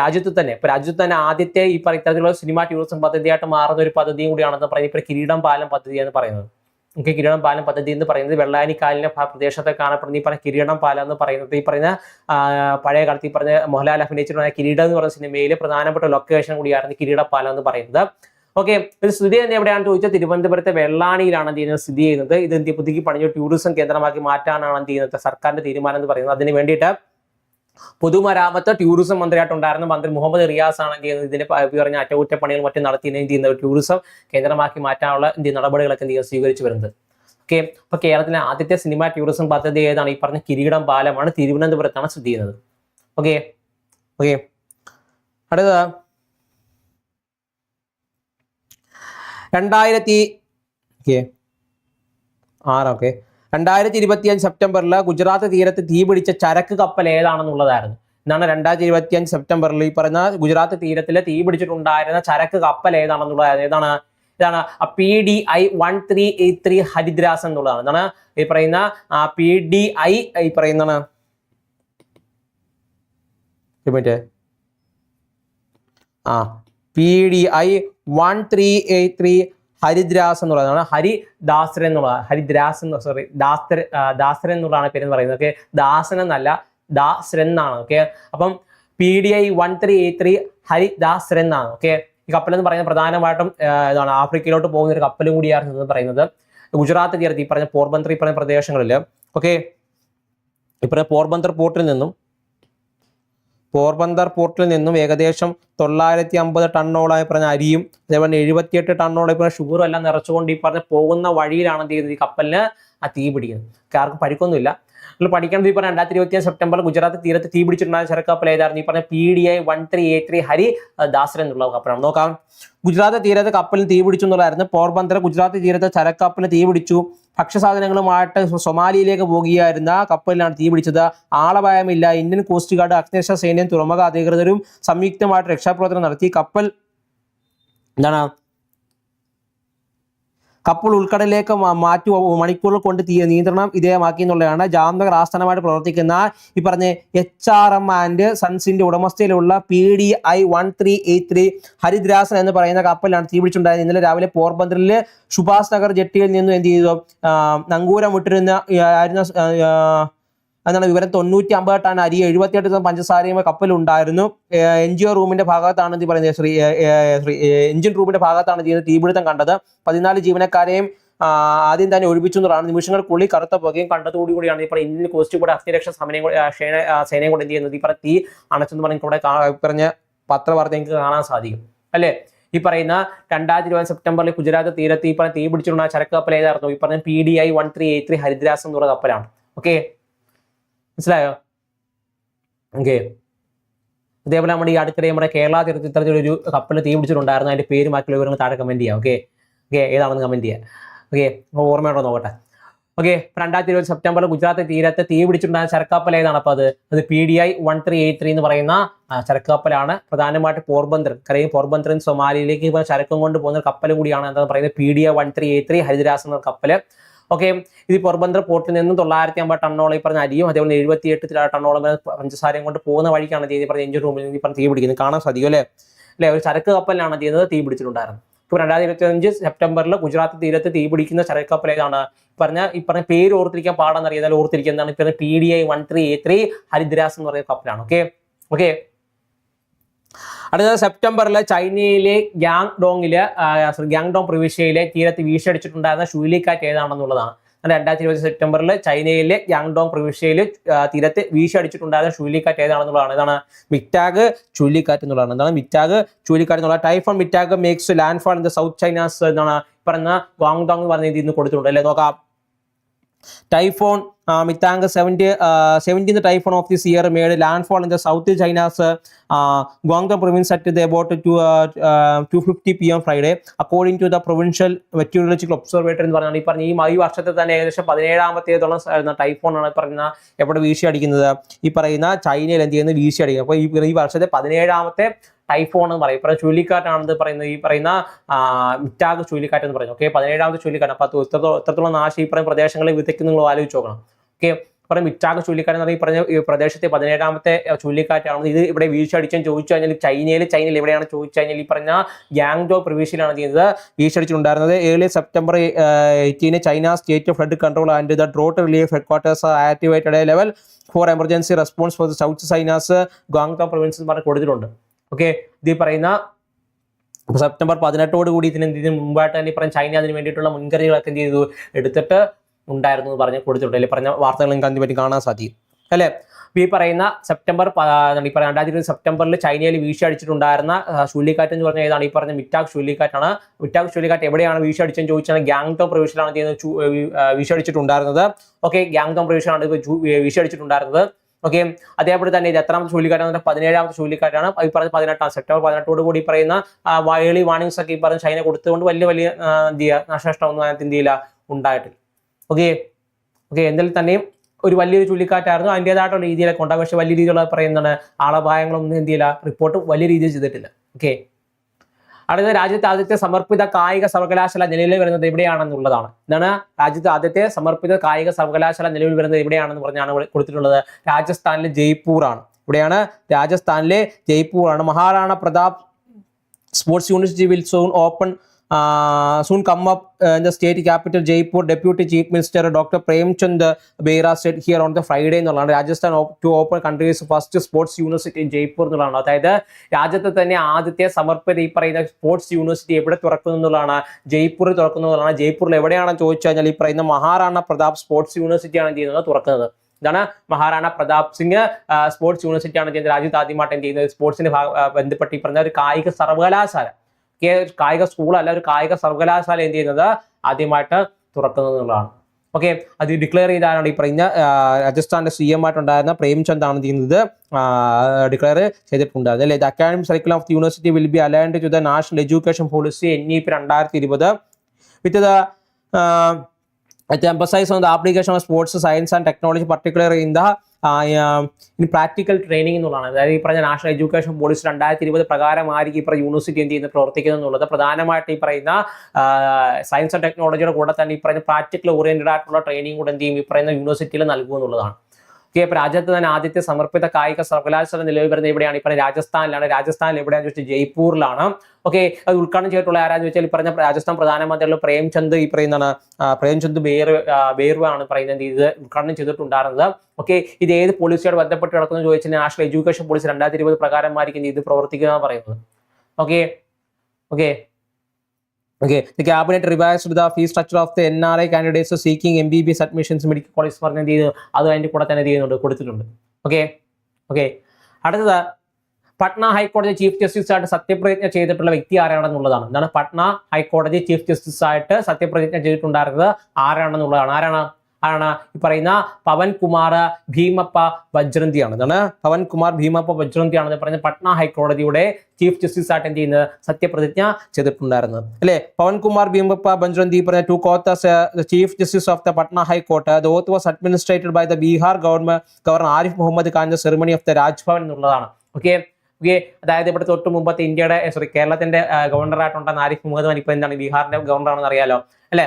രാജ്യത്ത് തന്നെ. ഇപ്പൊ രാജ്യത്ത് തന്നെ ആദ്യത്തെ ഈ ഇത്തരത്തിലുള്ള സിനിമ ടൂറിസം പദ്ധതിയായിട്ട് മാറുന്ന ഒരു പദ്ധതിയും കൂടിയാണെന്ന് പറയുന്നത് ഇപ്പൊ കിരീടം പാലം പദ്ധതി എന്ന് പറയുന്നത്. ഓക്കെ കിരീടം പാലം പദ്ധതി എന്ന് പറയുന്നത് വെള്ളാനിക്കാലിന്റെ പ്രദേശത്തെ കാണപ്പെടുന്ന ഈ പറഞ്ഞ കിരീടം പാലം എന്ന് പറയുന്നത് ഈ പറയുന്ന പഴയ കാലത്ത് ഈ പറഞ്ഞ മോഹൻലാൽ അഭിനയിച്ചിട്ടുള്ള കിരീടം എന്ന് പറഞ്ഞ സിനിമയിലെ പ്രധാനപ്പെട്ട ലൊക്കേഷൻ കൂടിയായിരുന്നു കിരീട പാലം എന്ന് പറയുന്നത്. ഓക്കെ ഇത് സ്ഥിതി തന്നെ എവിടെയാണ് ചോദിച്ചാൽ തിരുവനന്തപുരത്തെ വെള്ളാണിയിലാണ് എന്ത് ചെയ്യുന്നത് സ്ഥിതി ചെയ്യുന്നത്. ഇത് പുതുക്കി പണിഞ്ഞ ടൂറിസം കേന്ദ്രമാക്കി മാറ്റാനാണ് എന്ത് ചെയ്യുന്നത്? സർക്കാരിന്റെ തീരുമാനം എന്ന് പറയുന്നത്. അതിന് വേണ്ടിയിട്ട് പൊതുമരാമത്ത് ടൂറിസം മന്ത്രിയായിട്ടുണ്ടായിരുന്ന മന്ത്രി മുഹമ്മദ് റിയാസ് ആണ് എന്ത് ചെയ്യുന്നത്? ഇതിന്റെ പറഞ്ഞ അറ്റകുറ്റപ്പണികൾ മറ്റും നടത്തിയതിനെ എന്ത് ചെയ്യുന്നത്? ടൂറിസം കേന്ദ്രമാക്കി മാറ്റാനുള്ള ചെയ്യുന്ന നടപടികളൊക്കെ എന്ത് സ്വീകരിച്ചു വരുന്നത്. ഓക്കെ അപ്പൊ കേരളത്തിലെ ആദ്യത്തെ സിനിമ ടൂറിസം പദ്ധതി ഏതാണ്? ഈ പറഞ്ഞ കിരീടം പാലമാണ് തിരുവനന്തപുരത്താണ് സ്ഥിതി ചെയ്യുന്നത്. ഓക്കെ ഓക്കെ അടുത്ത രണ്ടായിരത്തി ആറ് ഓക്കെ രണ്ടായിരത്തി ഇരുപത്തിയഞ്ച് സെപ്റ്റംബറിൽ ഗുജറാത്ത് തീരത്ത് തീപിടിച്ച ചരക്ക് കപ്പൽ ഏതാണെന്നുള്ളതായിരുന്നു. എന്നാണ് രണ്ടായിരത്തി ഇരുപത്തി അഞ്ച് സെപ്റ്റംബറിൽ ഈ പറയുന്ന ഗുജറാത്ത് തീരത്തിൽ തീ പിടിച്ചിട്ടുണ്ടായിരുന്ന ചരക്ക് കപ്പൽ ഏതാണെന്നുള്ളതായിരുന്നു. ഏതാണ് ഇതാണ് P D I one three eight three ഹരിദ്രാസ് എന്നുള്ളതാണ്. എന്താണ് ഈ പറയുന്ന പി ഡി ഐ ഈ പറയുന്നതാണ്. മറ്റേ ആ P D I one three eight three ഹരിദ്രാസ് എന്നുള്ളതാണ്. ഹരിദാസരൻ എന്നുള്ള ഹരിദ്രാസ് എന്ന് സോറി ദാസ്ത്ര ദാസരൻ എന്നുള്ളതാണ് പേര് പറയുന്നത്. ഓക്കെ ദാസൻ എന്നല്ല ദാസരൻ എന്നാണ്. ഓക്കെ അപ്പം P D I one three eight three Haridasaran എന്നാണ്. ഓക്കെ ഈ കപ്പൽ എന്ന് പറയുന്നത് പ്രധാനമായിട്ടും ഇതാണ് ആഫ്രിക്കയിലോട്ട് പോകുന്ന ഒരു കപ്പലും കൂടിയായിരുന്നു എന്ന് പറയുന്നത്. ഗുജറാത്ത് തീരത്ത് ഈ പറഞ്ഞ പോർബന്തർ ഈ പറഞ്ഞ പ്രദേശങ്ങളിൽ ഓക്കെ ഈ പറഞ്ഞ പോർബന്തർ പോർട്ടിൽ നിന്നും പോർബന്തർ പോർട്ടിൽ നിന്നും ഏകദേശം തൊള്ളായിരത്തി അമ്പത് ടണ്ണോളായി പറഞ്ഞ അരിയും അതേപോലെ എഴുപത്തിയെട്ട് ടണ്ണോളായി പറഞ്ഞ ഷുഗറും എല്ലാം നിറച്ചുകൊണ്ട് ഈ പറഞ്ഞ പോകുന്ന വഴിയിലാണ് എന്ത് ചെയ്യുന്നത് ഈ കപ്പലിന് ആ തീ പിടിക്കുന്നത്. ആർക്കും പരിക്കൊന്നുമില്ല. നിങ്ങൾ പഠിക്കണം ഈ പറഞ്ഞ രണ്ടായിരത്തി ഇരുപത്തി സെപ്റ്റംബർ ഗുജറാത്ത് തീരത്ത് തീ പിടിച്ചിട്ടുണ്ടായ ചരക്കപ്പൽ ഏതായിരുന്നു? ഈ പറഞ്ഞ P D I one three eight three Hari ദാസർ എന്നുള്ള കപ്പലാണ് നോക്കാം. ഗുജറാത്ത് തീരത്ത് കപ്പലിന് തീ പിടിച്ചു എന്നുള്ളതായിരുന്നു പോർബന്തർ ഗുജറാത്ത് തീരത്ത് ചരക്കപ്പലിന് തീ പിടിച്ചു. ഭക്ഷ്യസാധനങ്ങളുമായിട്ട് സൊമാലിയിലേക്ക് പോകുകയായിരുന്ന കപ്പലിനാണ് തീ പിടിച്ചത്. ആളപായമില്ല. ഇന്ത്യൻ കോസ്റ്റ് ഗാർഡ് അഗ്നിരക്ഷാ സേനയും തുറമുഖ അധികൃതരും സംയുക്തമായിട്ട് രക്ഷാപ്രവർത്തനം നടത്തി. കപ്പൽ എന്താണ്? കപ്പൽ ഉൾക്കടലിലേക്ക് മാറ്റി മണിക്കൂറുകൾ കൊണ്ട് നിയന്ത്രണം ഇതേമാക്കി എന്നുള്ളതാണ് ജാംനഗർ ആസ്ഥാനമായിട്ട് പ്രവർത്തിക്കുന്ന ഈ പറഞ്ഞ എച്ച് ആർ എം ആൻഡ് സൺസിന്റെ ഉടമസ്ഥയിലുള്ള P D I one three eight three ഹരിദ്രാസൻ എന്ന് പറയുന്ന കപ്പലാണ് തീ പിടിച്ചുണ്ടായത്. ഇന്നലെ രാവിലെ പോർബന്ദറിൽ സുഭാഷ് നഗർ ജെട്ടിയിൽ നിന്നും എന്ത് ചെയ്തു? ആ, നങ്കൂരം വിട്ടിരുന്ന ആയിരുന്ന എന്നാണ് വിവരം. തൊണ്ണൂറ്റി അമ്പത് ടൺ അരി. എഴുപത്തിയെട്ട് ടൺ പഞ്ചസാരയും കപ്പലുണ്ടായിരുന്നു. എൻ ജി ഒ റൂമിന്റെ ഭാഗത്താണ് ഇത് പറയുന്നത്. ശ്രീ ശ്രീ എഞ്ചിൻ റൂമിന്റെ ഭാഗത്താണ് ഇതിന് തീപിടുത്തം കണ്ടത്. പതിനാല് ജീവനക്കാരെയും ആദ്യം തന്നെ ഒഴിപ്പിച്ചു എന്നുള്ളതാണ് നിമിഷങ്ങൾക്കുള്ളിൽ കറുത്ത പുകയും കണ്ടതോടു കൂടിയാണ് പറഞ്ഞ ഇന്ത്യൻ കോസ്റ്റ് കൂടെ അഗ്നിരക്ഷാ സമയം സേനയും കൂടെ എന്ത് ചെയ്യുന്നത്? ഈ തീ അണച്ചെന്ന് പറഞ്ഞ കൂടെ പറഞ്ഞ പത്രവാർത്ത എനിക്ക് കാണാൻ സാധിക്കും. അല്ലേ? ഈ പറയുന്ന രണ്ടായിരത്തി ഇരുപത് സെപ്റ്റംബറിൽ ഗുജറാത്ത് തീരത്ത് ഈ പറഞ്ഞ തീ പിടിച്ചിട്ടുള്ള ചരക്ക് കപ്പൽ ഏതായിരുന്നു? ഈ പറഞ്ഞ P D I one three eight three ഹരിദ്രാസ് എന്നുള്ള കപ്പലാണ്. ഓക്കെ മനസ്സിലായോ? ഓക്കെ അതേപോലെ നമ്മുടെ ഈ അടുത്തിടെ നമ്മുടെ കേരള തീരത്ത് ഒരു കപ്പൽ തീ പിടിച്ചിട്ടുണ്ടായിരുന്നു. അതിന്റെ പേര് ബാക്കിയുള്ള വിവരങ്ങൾ താഴെ കമന്റ് ചെയ്യാം. ഓക്കെ ഓക്കെ ഏതാണെന്ന് കമന്റ് ചെയ്യാം. ഓക്കെ ഓർമ്മയുണ്ടോ നോക്കട്ടെ. ഓക്കെ രണ്ടായിരത്തി ഇരുപത് സെപ്റ്റംബറിൽ ഗുജറാത്ത് തീരത്ത് തീ പിടിച്ചിട്ടുണ്ടായ ചരക്കപ്പൽ ഏതാണ്? അപ്പോൾ അത് അത് P D I one three eight three എന്ന് പറയുന്ന ചരക്കാപ്പലാണ്. പ്രധാനമായിട്ട് പോർബന്ദർ കരയും പോർബന്തറിൽ നിന്ന് സൊമാലിയിലേക്ക് ചരക്കം കൊണ്ട് പോകുന്ന കപ്പൽ കൂടിയാണ് എന്താ പറയുന്നത് P D I one three eight three ഹരിദ്രാസ് എന്ന കപ്പൽ ഓക്കെ ഇത് പോർബന്ദർ പോർട്ടിൽ നിന്നും തൊള്ളായിരത്തി അമ്പത് ടണ്ണോളം ഈ പറഞ്ഞ അരിയും അതേപോലെ എഴുപത്തിയെട്ട് ടണ്ണോളം പഞ്ചസാരയും കൊണ്ട് പോകുന്ന വഴിക്കാണ് ചെയ്ത് പറഞ്ഞ എഞ്ചിൻ റൂമിൽ നിന്ന് ഈ പറഞ്ഞ തീ പിടിക്കുന്നത്. കാണാൻ സാധിക്കും അല്ലേ? അല്ലേ? ഒരു ചരക്ക് കപ്പലിലാണ് ചെയ്യുന്നത്. തീ പിടിച്ചിട്ടുണ്ടായിരുന്നത്. ഇപ്പോൾ രണ്ടായിരത്തി ഇരുപത്തി അഞ്ച് സെപ്റ്റംബറിൽ ഗുജറാത്ത് തീരത്ത് തീ പിടിക്കുന്ന ചരക്ക് കപ്പൽ ഏതാണ് പറഞ്ഞ ഈ പറഞ്ഞ പേര് ഓർത്തിരിക്കാൻ പാടാന്ന് അറിയാതെ ഓർത്തിരിക്കുന്നതാണ് പറഞ്ഞ P D I one three A three ഹരിദ്രാസ് എന്ന് പറയുന്ന കപ്പലാണ്. ഓക്കെ ഓക്കെ അടുത്തത് സെപ്റ്റംബറിൽ ചൈനയിലെ ഗ്യാങ് ഡോങ്ങിൽ ഗ്യാങ് ഡോങ് പ്രവിശ്യയിലെ തീരത്ത് വീശടിച്ചിട്ടുണ്ടായിരുന്ന ചുഴലിക്കാറ്റ് ഏതാണെന്നുള്ളതാണ്. രണ്ടായിരത്തി ഇരുപത് സെപ്റ്റംബറിൽ ചൈനയിലെ യാങ്ഡോങ് പ്രവിശ്യയിൽ തീരത്ത് വീശടിച്ചിട്ടുണ്ടായിരുന്ന ചുഴലിക്കാറ്റ് ഏതാണെന്നുള്ളതാണ്. ഇതാണ് മിറ്റാഗ് ചുഴലിക്കാറ്റ് എന്നുള്ളതാണ്. എന്താണ് മിറ്റാഗ് ചുഴലിക്കാറ്റ് എന്നുള്ള typhoon Mitag makes landfall in the South China's എന്നാണ് പറഞ്ഞ ഗോങ്ഡോങ് പറഞ്ഞ രീതിയിൽ നിന്ന് കൊടുത്തിട്ടുണ്ട്. അല്ലെ? നോക്കാം. Typhoon Mitag seventy seventeen typhoon of this year made landfall in the South China's Guangdong province at the about two two fifty P M Friday according to the provincial meteorological observatory എന്ന് പറഞ്ഞാൽ ഈ പറഞ്ഞ ഈ ഈ വർഷത്തെ തന്നെ ഏകദേശം പതിനേഴാമത്തേതോളം Typhoon ആണ് പറയുന്ന എവിടെ വീശി അടിക്കുന്നത് ഈ പറയുന്ന ചൈനയിൽ എന്ത് ചെയ്യുന്നത് വീശി അടിക്കുന്നത് അപ്പോൾ ഈ വർഷത്തെ പതിനേഴാമത്തെ ടൈഫോൺ എന്ന് പറയും. ഇപ്പം ചുഴലിക്കാറ്റാണെന്ന് പറയുന്നത് ഈ പറയുന്ന മിറ്റാഗ് ചുഴലിക്കാറ്റ് എന്ന് പറയുന്നത് ഓക്കെ പതിനേഴാമത്തെ ചുഴലിക്കാറ്റ്. അപ്പോൾ ഇത്രത്തോളം നാശം ഈ പറയുന്ന പ്രദേശങ്ങളിൽ വിതയ്ക്കും നിങ്ങൾ ആലോചിച്ച് നോക്കണം. ഓക്കെ പറയും മിറ്റാഗ് ചുഴലിക്കാറ്റ് എന്ന് പറഞ്ഞാൽ ഈ പറഞ്ഞ പ്രദേശത്തെ പതിനേഴാമത്തെ ചുഴലിക്കാറ്റാണ്. ഇത് ഇവിടെ വീഴ്ച അടിച്ചെന്ന് ചോദിച്ചു കഴിഞ്ഞാൽ ചൈനയിൽ ചൈനയിൽ എവിടെയാണ് ചോദിച്ചു കഴിഞ്ഞാൽ ഈ പറഞ്ഞ ഗ്യാങ്ഡോ പ്രവിശ്യയിലാണ് ചെയ്യുന്നത്. വീഴ്ചടിച്ചിട്ടുണ്ടായിരുന്നത് early September eighteen China state flood control and the drought relief headquarters activated level four emergency response for South China's Guangdong province പറഞ്ഞ് കൊടുത്തിട്ടുണ്ട്. ഓക്കെ ഇത് പറയുന്ന സെപ്റ്റംബർ പതിനെട്ടോട് കൂടി ഇതിന് ഇതിന് മുമ്പായിട്ട് തന്നെ പറഞ്ഞ ചൈന അതിന് വേണ്ടിയിട്ടുള്ള മുൻകരുതലുകളൊക്കെ എന്ത് ചെയ്തു? എടുത്തിട്ട് ഉണ്ടായിരുന്നു എന്ന് പറഞ്ഞ് കൊടുത്തിട്ടുണ്ട്. അല്ലെങ്കിൽ പറഞ്ഞ വാർത്തകൾ നിങ്ങൾക്ക് അതിനെ പറ്റി കാണാൻ സാധിക്കും. അല്ലെ? ഈ പറയുന്ന സെപ്റ്റംബർ ഈ പറയുന്ന രണ്ടായിരത്തി ഇരുപത് സെപ്റ്റംബറിൽ ചൈനയിൽ വീഴ്ച അടിച്ചിട്ടുണ്ടായിരുന്ന ചുഴലിക്കാറ്റ് എന്ന് പറഞ്ഞാൽ ഏതാണ്? ഈ പറഞ്ഞ മിറ്റാക് ചുഴലിക്കാറ്റാണ് മിറ്റാക് ചുഴലിക്കാറ്റ് എവിടെയാണ് വീഴ്ച അടിച്ചെന്ന് ചോദിച്ചാൽ ഗ്യാങ്ടോങ് പ്രവിശ്യയിലാണ് വീഴ്ച അടിച്ചിട്ടുണ്ടായിരുന്നത്. ഓക്കെ ഗ്യാങ്ടോങ് പ്രവിശ്യയിലാണ് വീഴ്ച അടിച്ചിട്ടുണ്ടായിരുന്നത്. ഓക്കെ അതേപോലെ തന്നെ ഇത് എത്രാമത്തെ ചുഴലിക്കാറ്റാണ് പതിനേഴാമത്തെ ചുഴലിക്കാറ്റാണ്. ഈ പറഞ്ഞ പതിനെട്ടാം സെപ്റ്റംബർ പതിനെട്ടോട് കൂടി പറയുന്ന വയലി വാണിംഗ്സ് ഒക്കെ ഈ പറഞ്ഞ ചൈന കൊടുത്തുകൊണ്ട് വലിയ വലിയ എന്താ ചെയ്യുക? നാശനഷ്ടമൊന്നും അതിനകത്ത് ഇന്ത്യയിൽ ഉണ്ടായിട്ടില്ല. ഓക്കെ ഓക്കെ എന്തായാലും തന്നെയും ഒരു വലിയൊരു ചുഴലിക്കാറ്റായിരുന്നു. അതിന്റെതായിട്ടുള്ള രീതിയിലൊക്കെ ഉണ്ടാകും പക്ഷേ വലിയ രീതിയിലുള്ള പറയുന്നതാണ് ആളപായങ്ങളൊന്നും എന്ത് ചെയ്യില്ല? റിപ്പോർട്ട് വലിയ രീതിയിൽ ചെയ്തിട്ടില്ല. ഓക്കെ അടുത്ത രാജ്യത്തെ ആദ്യത്തെ സമർപ്പിത കായിക സർവകലാശാല നിലവിൽ വരുന്നത് എവിടെയാണെന്നുള്ളതാണ്. എന്താണ് രാജ്യത്തെ ആദ്യത്തെ സമർപ്പിത കായിക സർവകലാശാല നിലവിൽ വരുന്നത് എവിടെയാണെന്ന് പറഞ്ഞാണ് കൊടുത്തിട്ടുള്ളത്. രാജസ്ഥാനിലെ ജയ്പൂർ ആണ് ഇവിടെയാണ് രാജസ്ഥാനിലെ ജയ്പൂർ ആണ് Maharana Pratap sports university will soon open soon up in the state capital Jaipur deputy chief minister doctor Premchand Bairwa state here on the Friday എന്നുള്ളതാണ്. Rajasthan to open countries first sports university in Jaipur എന്നുള്ളതാണ്. അതായത് രാജ്യത്തെ തന്നെ ആദ്യത്തെ സമർപ്പിത ഈ പറയുന്ന sports university എവിടെ തുറക്കുന്നു എന്നുള്ളതാണ്. ജയ്പൂരിൽ തുറക്കുന്നു എന്നുള്ളതാണ്. ജയ്പൂരിൽ എവിടെയാണെന്ന് ചോദിച്ചു കഴിഞ്ഞാൽ ഈ പറയുന്ന മഹാറാണ പ്രതാപ് സ്പോർട്സ് യൂണിവേഴ്സിറ്റിയാണ് ചെയ്യുന്നത്? തുറക്കുന്നത്. ഇതാണ് മഹാറാണ പ്രതാപ് സിംഗ് സ്പോർട്സ് യൂണിവേഴ്സിറ്റി ആണ് ചെയ്യുന്നത്? രാജ്യത്ത് ആദ്യമായിട്ട് എന്ത് ചെയ്യുന്നത്? സ്പോർട്സിന് ബന്ധപ്പെട്ട് ഈ പറഞ്ഞ ഒരു കായിക സർവകലാശാല. ഒരു കായിക സ്കൂൾ അല്ല ഒരു കായിക സർവകലാശാല എന്ത് ചെയ്യുന്നത്? ആദ്യമായിട്ട് തുറക്കുന്നത് എന്നുള്ളതാണ്. ഓക്കെ അത് ഡിക്ലെയർ ചെയ്താണ് ഈ പറഞ്ഞ രാജസ്ഥാന്റെ സി എം ആയിട്ടുണ്ടായിരുന്ന പ്രേംചന്ദ് ആണ് ചെയ്യുന്നത്? ഡിക്ലെയർ ചെയ്തിട്ടുണ്ടായിരുന്നത് അല്ലെ the academic circle of the university will be aligned to the national education policy N E P രണ്ടായിരത്തി ഇരുപത് with the emphasise on the application of sports science and technology particular in in in practical training എന്നുള്ളതാണ്. അതായത് ഈ പറഞ്ഞ national education policy രണ്ടായിരത്തി ഇരുപത് പ്രകാരമായിരിക്കും ഈ university എന്ത് ചെയ്യുന്നത് പ്രവർത്തിക്കുന്നത് എന്നുള്ളത്. പ്രധാനമായിട്ട് ഈ പറയുന്ന സയൻസ് ആൻഡ് ടെക്നോളജിയുടെ കൂടെ തന്നെ ഈ പറയുന്ന പ്രാക്ടിക്കൽ ഓറിയന്റഡ് ആയിട്ടുള്ള ട്രെയിനിങ് കൂടെ എന്ത് ചെയ്യും? ഈ പറയുന്ന യൂണിവേഴ്സിറ്റിയിൽ നൽകുക ഓക്കെ രാജ്യത്ത് തന്നെ ആദ്യത്തെ സമർപ്പിത കായിക സർവകലാശാല നിലവിൽ വരുന്നത് എവിടെയാണ്? ഇപ്പൊ രാജസ്ഥാനിലാണ്. രാജസ്ഥാനിൽ എവിടെയാണെന്ന് ചോദിച്ചാൽ ജയ്പൂരിലാണ്. ഓക്കെ അത് ഉദ്ഘാടനം ചെയ്തിട്ടുള്ള ആരാന്ന് വെച്ചാൽ ഈ പറഞ്ഞ രാജസ്ഥാൻ പ്രധാനമന്ത്രിയുള്ള പ്രേംചന്ദ് ഈ പറയുന്നതാണ് പ്രേംചന്ദ് ബേർ ബേർവ ആണ് പറയുന്നത്. ഇത് ഉദ്ഘാടനം ചെയ്തിട്ടുണ്ടായിരുന്നത്. ഓക്കെ ഇത് ഏത് പോളിസിയോട് ബന്ധപ്പെട്ട് കിടക്കുന്നു ചോദിച്ചാൽ നാഷണൽ എഡ്യൂക്കേഷൻ പോളിസി രണ്ടായിരത്തി ഇരുപത് പ്രകാരമായിരിക്കും ഇത് പ്രവർത്തിക്കുക എന്ന് പറയുന്നത്. Okay okay fees structure of the N R I candidates seeking M B B S admissions medical college പറഞ്ഞ എന്ത് ചെയ്തു അത് അതിന്റെ കൂടെ തന്നെ ചെയ്യുന്നുണ്ട് കൊടുത്തിട്ടുണ്ട്. ഓക്കെ ഓക്കെ അടുത്തത് പട്ന ഹൈക്കോടതി ചീഫ് ജസ്റ്റിസ് ആയിട്ട് സത്യപ്രതിജ്ഞ ചെയ്തിട്ടുള്ള വ്യക്തി ആരാണെന്നുള്ളതാണ്. എന്താണ്? പട്ന ഹൈക്കോടതി ചീഫ് ജസ്റ്റിസ് ആയിട്ട് സത്യപ്രതിജ്ഞ ചെയ്തിട്ടുണ്ടായിരുന്നത് ആരാണെന്നുള്ളതാണ്. ആരാണ്? ആരാണ്? ഈ പറയുന്ന പവൻ കുമാർ ഭീമപ്പ വജ്രന്തിയാണ്. ഇതാണ് പവൻ കുമാർ ഭീമപ്പ വജ്രന്തിയാണ് പറയുന്ന പട്ന ഹൈക്കോടതിയുടെ ചീഫ് ജസ്റ്റിസ് ആയിട്ട് എന്ത് ചെയ്യുന്നത് സത്യപ്രതിജ്ഞ ചെയ്തിട്ടുണ്ടായിരുന്നത് അല്ലെ? പവൻ കുമാർ ഭീമപ്പ ബജ്രന്തി പറഞ്ഞ to കോത്തസ് chief justice of the Patna high court the oath was administered by the Bihar governor governor Arif Mohammad Khan ceremony of the Raj Bhavan എന്നുള്ളതാണ്. ഓക്കെ ഓക്കെ അതായത് ഇവിടെ തൊട്ട് മുമ്പത്തെ ഇന്ത്യയുടെ സോറി കേരളത്തിന്റെ ഗവർണർ ആയിട്ടുണ്ടെന്ന് ആരിഫ് മുഹമ്മദ് ഖാൻ ഇപ്പൊ എന്താണ്? ബീഹാറിന്റെ ഗവർണർ ആണെന്ന് അറിയാലോ. അല്ലെ?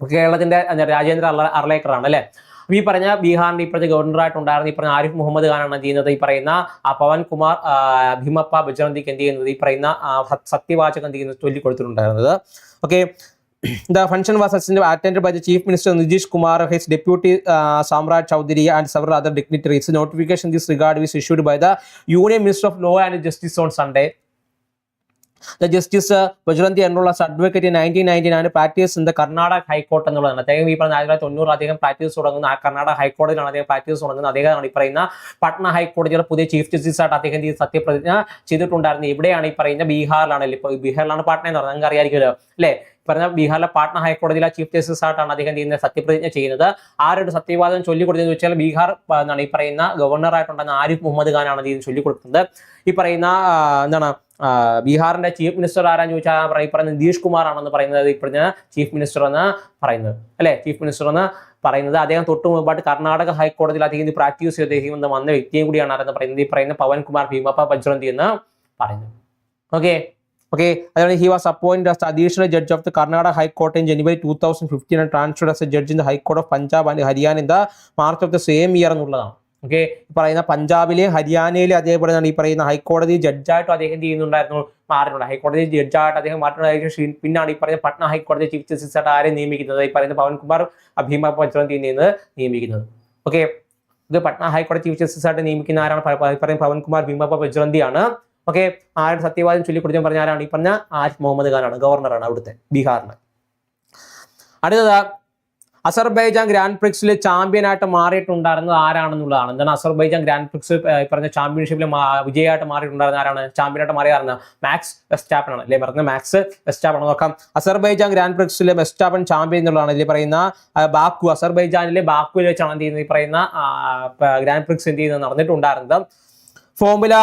കേരളത്തിന്റെ രാജേന്ദ്ര അർലേക്കർ ആണ് അല്ലെ? ഈ പറഞ്ഞ ബീഹാറിന്റെ ഇപ്പോഴത്തെ ഗവർണറായിട്ടുണ്ടായിരുന്ന ഈ പറഞ്ഞ ആരിഫ് മുഹമ്മദ് ഖാൻ ഖാനാണ് ചെയ്യുന്നത്? ഈ പറയുന്ന ആ പവൻകുമാർ ഭീമപ്പ ഭജ്രന്തിക്ക് എന്ത് ചെയ്യുന്നത്? ഈ പറയുന്ന സത്യവാചകം എന്ത് ചെയ്യുന്നത്? ചൊല്ലിക്കൊടുത്തിട്ടുണ്ടായിരുന്നത് okay. The function was attend by the chief minister Nitish Kumar his deputy Samrat Choudhary and several other dignitaries notification this regard was issued by the union minister of law and justice on Sunday Uh, Bajranti enrolled as advocate in 1999 practice in the Karnataka High Court എന്നുള്ളതാണ്. അദ്ദേഹം ഈ പറഞ്ഞ ആയിരത്തി തൊള്ളായിരത്തി തൊണ്ണൂറ് practice തുടങ്ങുന്ന ആ കർണാടക ഹൈക്കോടതിയിലാണ് അദ്ദേഹം പ്രാക്ടീസ് തുടങ്ങുന്നത്. അദ്ദേഹമാണ് ഈ പറയുന്ന പട്ന ഹൈക്കോടതിയുടെ പുതിയ ചീഫ് ജസ്റ്റിസ് ആയിട്ട് അദ്ദേഹം സത്യപ്രതിജ്ഞ ചെയ്തിട്ടുണ്ടായിരുന്നു. ഇവിടെയാണ് ഈ പറയുന്ന ബീഹാറിലാണ്. ഇപ്പൊ ബീഹാറിലാണ് പട്ന എന്ന് പറഞ്ഞത് നിങ്ങൾക്ക് അറിയാമായിരിക്കുമല്ലോ അല്ലേ പറഞ്ഞ ബീഹാറിലെ പാട്ന ഹൈക്കോടതിയിലെ ചീഫ് ജസ്റ്റിസ് ആയിട്ടാണ് അദ്ദേഹം ചെയ്യുന്നത് സത്യപ്രതിജ്ഞ ചെയ്യുന്നത്. ആരുടെ സത്യവാദം ചൊല്ലിക്കൊടുത്തെന്ന് വെച്ചാൽ ബീഹാർ എന്നാണ് ഈ പറയുന്ന ഗവർണർ ആയിട്ടുണ്ടെന്ന ആരിഫ് മുഹമ്മദ് ഖാനാണ് ഇത് ചൊല്ലിക്കൊടുക്കുന്നത് ഈ പറയുന്ന എന്താണ് ബീഹാറിന്റെ ചീഫ് മിനിസ്റ്റർ ആരാന്ന് ചോദിച്ചാൽ പറയും പറഞ്ഞ നിതീഷ് കുമാർ ആണെന്ന് പറയുന്നത് പറഞ്ഞ ചീഫ് മിനിസ്റ്റർ എന്ന് പറയുന്നത്. അല്ലെ? ചീഫ് മിനിസ്റ്റർ എന്ന് പറയുന്നത്. അദ്ദേഹം തൊട്ട് മുമ്പായിട്ട് കർണാടക ഹൈക്കോടതിയിൽ അദ്ദേഹം പ്രാക്ടീസ് ചെയ്ത് അദ്ദേഹം വന്ന വ്യക്തിയും കൂടിയാണ് ആരെന്ന് പറയുന്നത്. ഈ പറയുന്ന പവൻ കുമാർ ഭീമപ്പ ബജ്രന്തി എന്ന് പറയുന്നത്. ഓക്കെ ഓക്കെ അതുപോലെ he was appoint as additional judge of the Karnataka high court in January two thousand fifteen transferred as a judge in the high court of Punjab and Haryana in the March of the same year എന്നുള്ളതാണ്. Okay പറയുന്ന പഞ്ചാബിലെ ഹരിയാനയിലെ അതേപോലെ തന്നെ ഈ പറയുന്ന ഹൈക്കോടതി ജഡ്ജായിട്ടും അദ്ദേഹം ചെയ്യുന്നുണ്ടായിരുന്നു? മാറിയിട്ടുണ്ട്. ഹൈക്കോടതി ജഡ്ജായിട്ട് അദ്ദേഹം മാറ്റുന്നതായിരിക്കും പിന്നാണ് ഈ പറയുന്ന പട്ന ഹൈക്കോടതി ചീഫ് ജസ്റ്റിസ് ആയിട്ട് ആരെ നിയമിക്കുന്നത്? ഈ പറയുന്ന പവൻകുമാർ ഭീമ പഞ്ചവന്തി നിയമിക്കുന്നത്. ഓക്കെ ഇത് പട്ന ഹൈക്കോടതി ചീഫ് ജസ്റ്റിസ് ആയിട്ട് നിയമിക്കുന്ന ആരാണ്? പറയുന്ന പവൻകുമാർ ഭീമപ്പ ബജ്രന്തിയാണ് ഓക്കെ ആരുടെ സത്യവാദം ചൊല്ലിക്കൊടുത്ത് പറഞ്ഞ ആരാണ്? ഈ പറഞ്ഞ ആരിഫ് മുഹമ്മദ് ഖാനാണ്. ഗവർണറാണ് അവിടുത്തെ. ബീഹാറിന്. അടുത്തത് അസർബൈജാൻ ഗ്രാൻഡ് പ്രിക്സിൽ ചാമ്പ്യനായിട്ട് മാറിയിട്ടുണ്ടായിരുന്നത് ആരാണെന്നുള്ളതാണ്. എന്താണ് അസർബൈജാൻ ഗ്രാൻഡ് പ്രിക്സ് പറഞ്ഞ ചാമ്പ്യൻഷിപ്പിൽ വിജയമായിട്ട് മാറിയിട്ടുണ്ടായിരുന്ന ആരാണ്? ചാമ്പ്യനായിട്ട് മാറിയായിരുന്ന മാക്സ് വെസ്റ്റാപ്പൻ ആണ് അല്ലേ? പറഞ്ഞ മാക്സ് വെസ്റ്റാപ്പൻ നോക്കാം. അസർബൈജാൻ ഗ്രാൻഡ് പ്രിക്സിൽ വെസ്റ്റാപ്പൻ ചാമ്പ്യൻ എന്നുള്ളതാണ് ഇതിൽ പറയുന്ന ബാക്കു അസർബൈജാനിലെ ബാക്കുവിൽ വെച്ചാണ് എന്ത് ചെയ്യുന്നത് ഈ പറയുന്ന ഗ്രാൻഡ് പ്രിക്സ് എന്ത് ചെയ്യുന്നത് നടന്നിട്ടുണ്ടായിരുന്നത്. Formula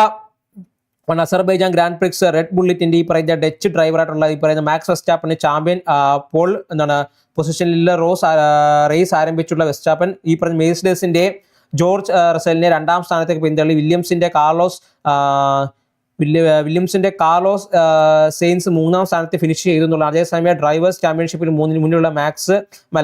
Azerbaijan grand prix red ബുള്ളറ്റിന്റെ ഈ പറയുന്ന ഡച്ച് ഡ്രൈവറായിട്ടുള്ള ഈ പറയുന്ന മാക്സ് വെസ്റ്റാപ്പിന്റെ ചാമ്പ്യൻ പോൾ എന്താണ് പൊസിഷനിൽ റോസ് റേസ് ആരംഭിച്ചുള്ള വെസ്റ്റാപ്പൻ ഈ പറഞ്ഞ മേഴ്സിഡേസിന്റെ ജോർജ് റസലിനെ രണ്ടാം സ്ഥാനത്തേക്ക് പിന്തള്ളി. വില്യംസിന്റെ കാർലോസ് വില്യംസിന്റെ കാർലോസ് സെയിൻസ് മൂന്നാം സ്ഥാനത്ത് ഫിനിഷ് ചെയ്തു എന്നുള്ള അതേസമയം ഡ്രൈവേഴ്സ് ചാമ്പ്യൻഷിപ്പിൽ മൂന്നിന് മുന്നിലുള്ള മാക്സ്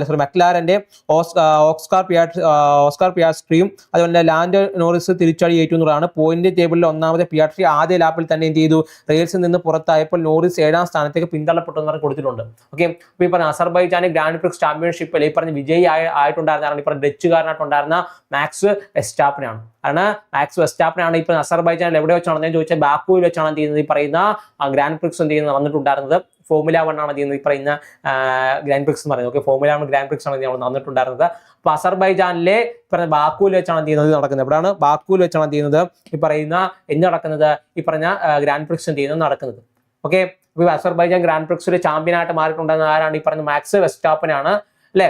സോറി മക്ലാരന്റെ ഓസ്കാർ പിയാറ്റ് ഓസ്കാർ പിയാസ്ട്രിയും അതുപോലെ ലാൻഡ് നോറിസ് തിരിച്ചടി ഏറ്റു എന്നുള്ളതാണ് പോയിന്റ് ടേബിളിൽ ഒന്നാമത് പിയാട്രി ആദ്യ ലാപ്പിൽ തന്നെ എന്ത് ചെയ്തു? റെയിൽസിൽ നിന്ന് പുറത്തായപ്പോൾ നോറിസ് ഏഴാം സ്ഥാനത്തേക്ക് പിന്തള്ളപ്പെട്ടു എന്ന് കൊടുത്തിട്ടുണ്ട്. ഓക്കെ അപ്പൊ ഈ പറഞ്ഞ അസർബൈജാന് ഗ്രാൻഡ് പ്രിക്സ് ചാമ്പ്യൻഷിപ്പിൽ ഈ പറഞ്ഞ വിജയി ആയ ആയിട്ടുണ്ടായിരുന്ന ഈ പറഞ്ഞ ഡച്ചുകാരനായിട്ടുണ്ടായിരുന്ന മാക്സ് എസ്റ്റാപ്പിനാണ്. കാരണം മാക്സ് വെസ്റ്റാപ്പിനാണ് ഇപ്പൊ അസർബൈജാനിൽ എവിടെ വെച്ചാണ് ഞാൻ ചോദിച്ചാൽ ബാക്കുവിൽ വെച്ചാണ് എന്ത് ചെയ്യുന്നത് ഈ പറയുന്ന ഗ്രാൻഡ് പ്രിക്സ് എന്ത് ചെയ്യുന്നത് വന്നിട്ടുണ്ടായിരുന്നത് ഫോമുല വൺ ആണ് ഈ പറയുന്ന ഗ്രാൻഡ് പ്രിക്സ് എന്ന് പറയുന്നത്. Okay formula one grand prix ആണ് നമ്മൾ നടന്നിട്ടുണ്ടായിരുന്നത്. അപ്പൊ അസർബൈജാനിലെ പറഞ്ഞ ബാക്കുവിൽ വെച്ചാണ് ചെയ്യുന്നത്? നടക്കുന്നത്. എവിടെയാണ്? ബാക്കുവിൽ വെച്ചാണ് ചെയ്യുന്നത്? ഈ പറയുന്ന എന്ത് നടക്കുന്നത്? ഈ പറഞ്ഞ ഗ്രാൻഡ് പ്രിക്സ് ചെയ്യുന്നത്? നടക്കുന്നത്. ഓക്കെ ഇപ്പൊ അസർബൈജാൻ ഗ്രാൻഡ് പ്രിക്സ് പ്രിക്സിൽ ചാമ്പ്യനായിട്ട് മാറിയിട്ടുണ്ടെന്ന ആരാണ് ഈ പറഞ്ഞ മാക്സ് വെസ്റ്റാപ്പനാണ്. അല്ലേ?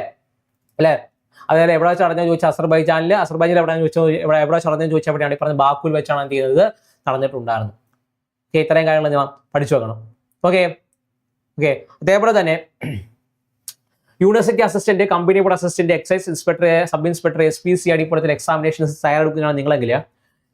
അല്ലേ? അതായത് എവിടെ വെച്ച് നടന്നു ചോദിച്ചാൽ അസർബൈജാനിൽ അസർബൈജാനിൽ എവിടെ ചോദിച്ചാൽ എവിടെ എവിടെ വെച്ച് ചോദിച്ചാൽ എവിടെയാണ്? ഈ പറഞ്ഞ ബാക്കുൽ വെച്ചാണ് എന്ത് ചെയ്യുന്നത്? നടന്നിട്ടുണ്ടായിരുന്നു. ഓക്കെ ഇത്രയും കാര്യങ്ങൾ ഞാൻ പഠിച്ചു വെക്കണം. ഓക്കെ ഓക്കെ അതേപോലെ തന്നെ university assistant company board assistant excise inspector sub inspector S P C അടിപ്പുറത്തിൽ examinations തയ്യാറെടുക്കുന്നതാണ് നിങ്ങളെങ്കിൽ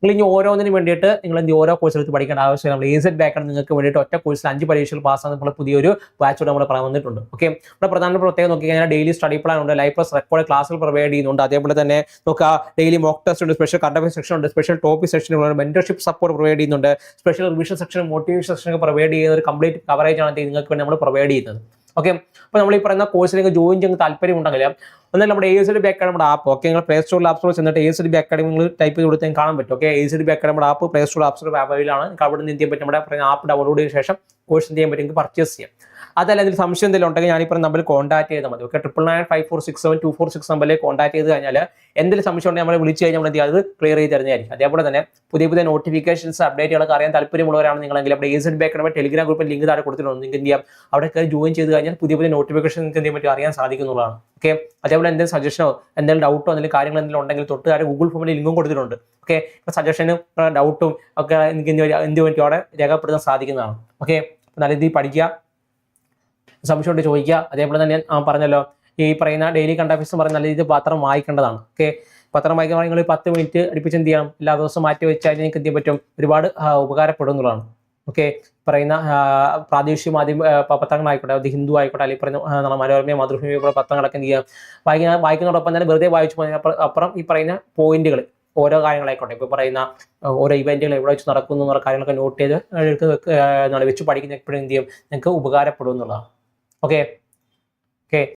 നിങ്ങൾ ഇനി ഓരോന്നിന് വേണ്ടിയിട്ട് നിങ്ങൾ എന്ത് ഓരോ കോഴ്സ് എടുത്ത് പഠിക്കേണ്ട ആവശ്യമില്ല. നമ്മൾ ഏസഡ് ബാക്കാണ് നിങ്ങൾക്ക് വേണ്ടിയിട്ട് ഒറ്റ കോഴ്സിൽ അഞ്ച് പരീക്ഷകൾ പാസ്സാകുന്ന നമ്മൾ പുതിയൊരു ബാച്ചോട് നമ്മൾ പറഞ്ഞിട്ടുണ്ട് ഓക്കെ നമ്മുടെ പ്രധാന പ്രത്യേകം നോക്കി കഴിഞ്ഞാൽ ഡെയിലി സ്റ്റഡി പ്ലാൻ ഉണ്ട്. ലൈഫ് പ്ലസ് റെക്കോർഡ് ക്ലാസ്സുകൾ പ്രൊവൈഡ് ചെയ്യുന്നുണ്ട്. അതേപോലെ തന്നെ നോക്കുക ഡെയിലി മോക്ക് ടെസ്റ്റ് ഉണ്ട്. സ്പെഷ്യൽ കണ്ടന്റ് സെക്ഷൻ ഉണ്ട്. സ്പെഷ്യൽ ടോപ്പിക് സെക്ഷനുകളുണ്ട് മെന്റർഷിപ്പ് സപ്പോർട്ട് പ്രൊവൈഡ് ചെയ്യുന്നുണ്ട്. Special revision section motivation section provide ചെയ്യുന്ന ഒരു കംപ്ലീറ്റ് കവറേജ് ആണ് നിങ്ങൾക്ക് വേണ്ടി നമ്മൾ പ്രൊവൈഡ് ചെയ്യുന്നത്. ഓക്കെ അപ്പോൾ നമ്മൾ ഈ പറയുന്ന കോഴ്സിലേക്ക് ജോയിൻ ചെയ്യാൻ താല്പര്യം ഉണ്ടെങ്കിൽ എന്നാൽ നമ്മുടെ എ എസ് ഡി ബി അക്കാഡമിയുടെ ആപ്പ് ഓക്കെ നിങ്ങൾ പ്ലേ സ്റ്റോറിൽ ആപ്പ് സ്റ്റോറിൽ ചെന്നിട്ട് A S D B academy നിങ്ങൾ ടൈപ്പ് ചെയ്ത് കൊടുത്താൽ കാണാൻ പറ്റും okay A S D B അക്കാഡമിയുടെ app play store app store അവൈലാണ് അവിടെ നിന്ന് എന്ത് ചെയ്യാൻ പറ്റും? നമ്മുടെ ആപ്പ് ഡൗൺലോഡ് ചെയ്ത ശേഷം കോഴ്സ് എന്ത് ചെയ്യാൻ പറ്റും? പർച്ചേസ് ചെയ്യാം. അതല്ല എന്തെങ്കിലും സംശയം എന്തെങ്കിലും ഉണ്ടെങ്കിൽ ഞാൻ ഇപ്പോൾ നമ്പറിൽ കോൺടാക്ട് ചെയ്താൽ മതി. Okay triple nine five four six seven two four six നമ്പറിൽ കോൺടാക്ട് ചെയ്ത് കഴിഞ്ഞാൽ എന്തെങ്കിലും സംശയം ഉണ്ടെങ്കിൽ നമ്മളെ വിളിച്ച് കഴിഞ്ഞാൽ നമ്മൾ എന്ത് അത് ക്ലിയർ ചെയ്ത് തരുന്നതായിരിക്കും. അതേപോലെ തന്നെ പുതിയ പുതിയ നോട്ടിഫിക്കേഷൻസ് അപ്ഡേറ്റുകളൊക്കെ അറിയാൻ താല്പര്യമുള്ളവരാണ് നിങ്ങളെങ്കിൽ അവിടെ ഏസ് ബി അക്കാഡമി ടെലിഗ്രാം ഗ്രൂപ്പിൽ ലിങ്ക് താഴെ കൊടുത്തിട്ടുണ്ട്. നിങ്ങൾക്ക് എന്ത് ചെയ്യാം? അവിടെ കയറി ജോയിൻ ചെയ്ത് കഴിഞ്ഞാൽ പുതിയ പുതിയ നോട്ടിഫിക്കേഷൻ നിങ്ങൾക്ക് എന്ത് പറ്റും? അറിയാൻ സാധിക്കുന്നതാണ്. ഓക്കെ അതേപോലെ എന്തെങ്കിലും സജഷനോ എന്തെങ്കിലും ഡൗട്ടോ എന്തെങ്കിലും കാര്യങ്ങൾ എന്തെങ്കിലും ഉണ്ടെങ്കിൽ തൊട്ട് താഴെ ഗൂഗിൾ ഫോമിൽ ലിങ്കും കൊടുത്തിട്ടുണ്ട്. ഓക്കെ ഇപ്പോൾ സജഷനും ഡൗട്ടും ഒക്കെ എനിക്ക് എന്ത് എന്ത് വേണ്ടി അവിടെ രേഖപ്പെടുത്താൻ സാധിക്കുന്നതാണ്. ഓക്കെ നല്ല രീതിയിൽ പഠിക്കുക. സംശയമുണ്ട് ചോദിക്കുക. അതേപോലെ തന്നെ ഞാൻ പറഞ്ഞല്ലോ. ഈ പറയുന്ന ഡെയിലി കണ്ടാഫീസ് പറഞ്ഞ നല്ല രീതിയിൽ പത്രം വായിക്കേണ്ടതാണ്. ഓക്കെ പത്രം വായിക്കാൻ നിങ്ങൾ പത്ത് മിനിറ്റ് അടുപ്പിച്ച് എന്ത് ചെയ്യണം? എല്ലാ ദിവസവും മാറ്റി വെച്ചാൽ നിങ്ങൾക്ക് എന്ത് പറ്റും? ഒരുപാട് ഉപകാരപ്പെടുന്നതാണ്. ഓക്കെ പറയുന്ന പ്രാദേശിക മാധ്യമ പത്രങ്ങളായിക്കോട്ടെ അത് ഹിന്ദു ആയിക്കോട്ടെ അല്ലെങ്കിൽ പറയുന്ന ആ, നമ്മുടെ മനോരമ മാതൃഭൂമി പോലുള്ള പത്രങ്ങളൊക്കെ എന്ത് ചെയ്യുക വായിക്കുന്ന വായിക്കുന്നതോടൊപ്പം തന്നെ വെറുതെ വായിച്ചു അപ്പുറം- ഈ പറയുന്ന പോയിന്റുകൾ ഓരോ കാര്യങ്ങളായിക്കോട്ടെ ഇപ്പോൾ പറയുന്ന ഓരോ ഇവന്റുകൾ എവിടെ വെച്ച് നടക്കുന്നു എന്നുള്ള കാര്യങ്ങളൊക്കെ നോട്ട് ചെയ്ത് എടുത്ത് എന്താണ് വെച്ച് പഠിക്കുന്ന എപ്പോഴും എന്ത് ചെയ്യും? നിങ്ങൾക്ക് ഉപകാരപ്പെടും എന്നുള്ളതാണ്. Okay okay